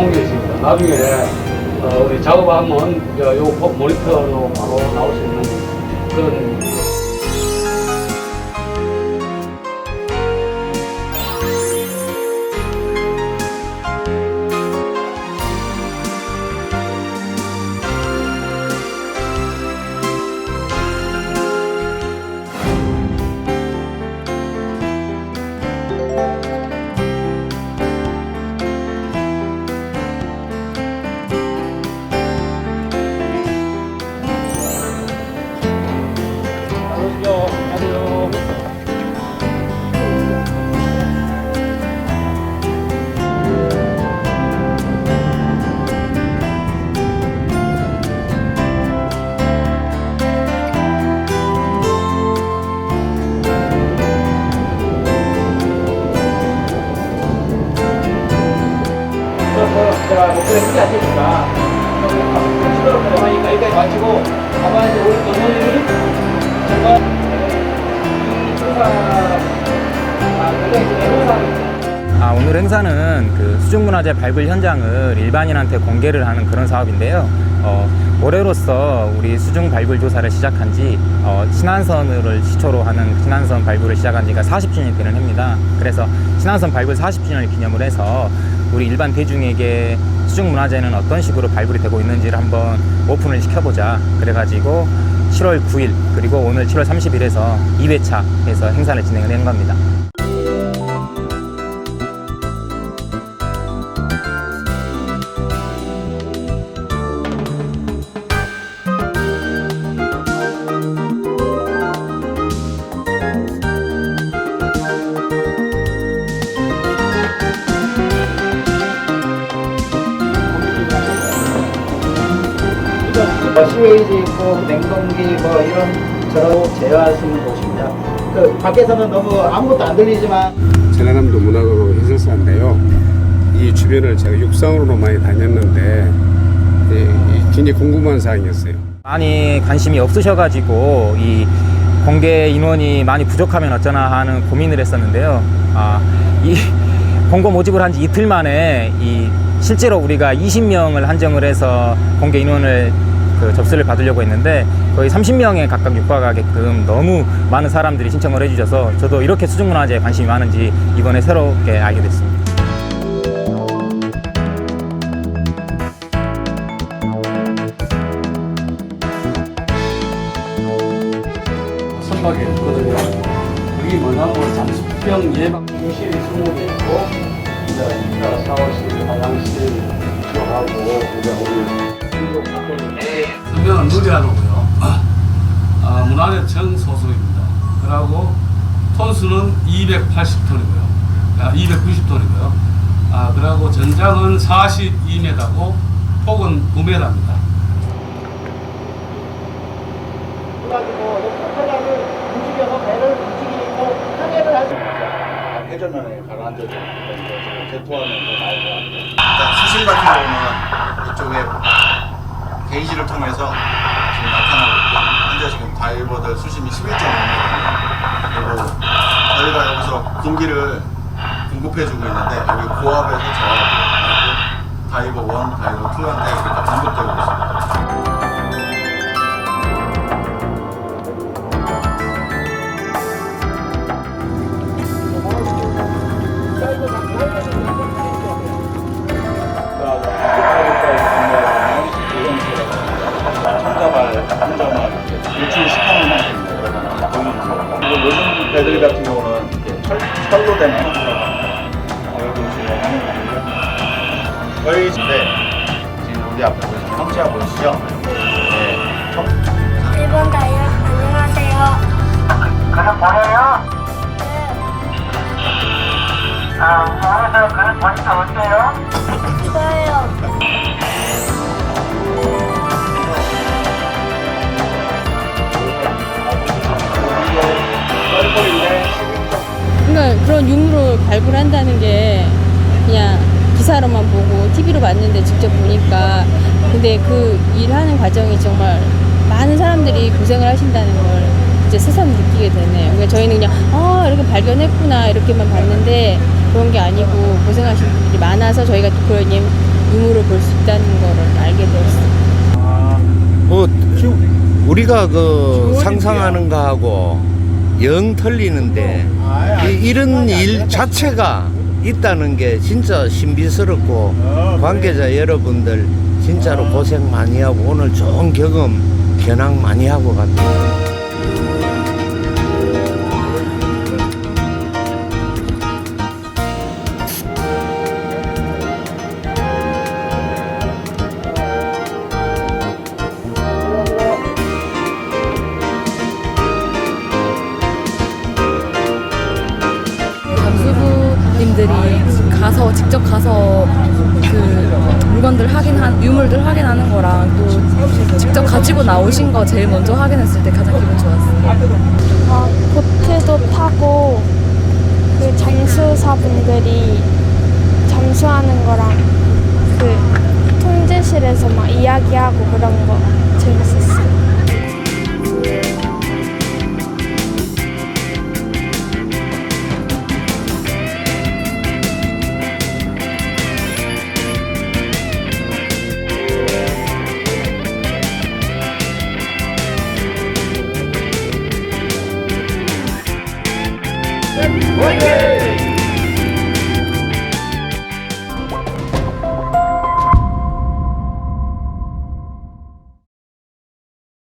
공개했습니다. 나중에 어, 우리 작업하면 요, 요 모니터로 바로 나올 수 있는 그런 크게 안 되니까 시도를 가져가니까 여기까지 마치고 아마 이제 굉장히 좀 행사입니다. 아, 오늘 행사는 그 수중문화재 발굴 현장을 일반인한테 공개를 하는 그런 사업인데요. 어, 올해로서 우리 수중 발굴 조사를 시작한 지 어, 신안선을 시초로 하는 신안선 발굴을 시작한 지가 40주년이 되는 해입니다. 그래서 신안선 발굴 40주년을 기념을 해서 우리 일반 대중에게 수중 문화재는 어떤 식으로 발굴이 되고 있는지를 한번 오픈을 시켜보자. 그래가지고 7월 9일 그리고 오늘 7월 30일에서 2회차 해서 행사를 진행을 한 겁니다. 뭐 시웨이지 있고 냉동기 뭐 이런 저런 제어할 수 있는 곳입니다. 그 밖에서는 너무 아무것도 안 들리지만 전라남도 문화도로 해설사인데요. 이 주변을 제가 육상으로 많이 다녔는데 예, 이 굉장히 궁금한 사항이었어요. 많이 관심이 없으셔가지고 이 공개 인원이 많이 부족하면 어쩌나 하는 고민을 했었는데요. 아, 이 공고 모집을 한 지 이틀 만에 이 실제로 우리가 20명을 한정을 해서 공개 인원을 그 접수를 받으려고 했는데 거의 30명에 가까이 육박하게끔 너무 많은 사람들이 신청을 해주셔서 저도 이렇게 수중문화재에 관심이 많은지 이번에 새롭게 알게 됐습니다. 선박에 있거든요. 그게 뭐냐면 잠수병 예방 중실이 20개 있고 이제 이따 샤워실, 화장실 들어가고 누리하고요. 아, 문화재 전 소속입니다. 그리고 톤수는 280톤이고요. 아, 290톤이고요. 아, 그리고 전장은 42m고 폭은 9m입니다. 그래가지고 역사를 움직여서 배를 움직이고 항해를 할 수. 회전면에 가라앉아서 제토하면서 나오고 수심 같은 경우는 게이지를 통해서 지금 나타나고 있고 현재 지금 다이버들 수심이 11.5m입니다. 그리고 저희가 여기서 공기를 공급해주고 있는데 여기 고압에서 저하고 다이버 1, 다이버 2한테 저희 집에 지금 우리 앞에 보시는 형체가 보이시죠? 네. 청, 1번 다이아 안녕하세요. 그릇 보여요? 네, 아, 오늘도 그릇 보니까 어때요? 좋아요. 그러니까 그런 유물을 발굴한다는 게 그냥 기사로만 보고 TV로 봤는데 직접 보니까 근데 그 일하는 과정이 정말 많은 사람들이 고생을 하신다는 걸 이제 새삼 느끼게 되네요. 그러니까 저희는 그냥 아 이렇게 발견했구나 이렇게만 봤는데 그런 게 아니고 고생하신 분들이 많아서 저희가 또 그런 예- 유물을 볼수 있다는 거를 알게 되었어요. 뭐 우리가 그 상상하는 거하고 영 틀리는데 이, 이런 일 자체가 있다는 게 진짜 신비스럽고 관계자 여러분들 진짜로 고생 많이 하고 오늘 좋은 경험 견학 많이 하고 갑니다. 직접 가서 그 물건들 확인한 유물들 확인하는 거랑 또 직접 가지고 나오신 거 제일 먼저 확인했을 때 가장 기분 좋았어요. 어, 보트도 타고 그 잠수사분들이 잠수하는 거랑 그 통제실에서 막 이야기하고 그런 거 재밌었어요. 화이팅!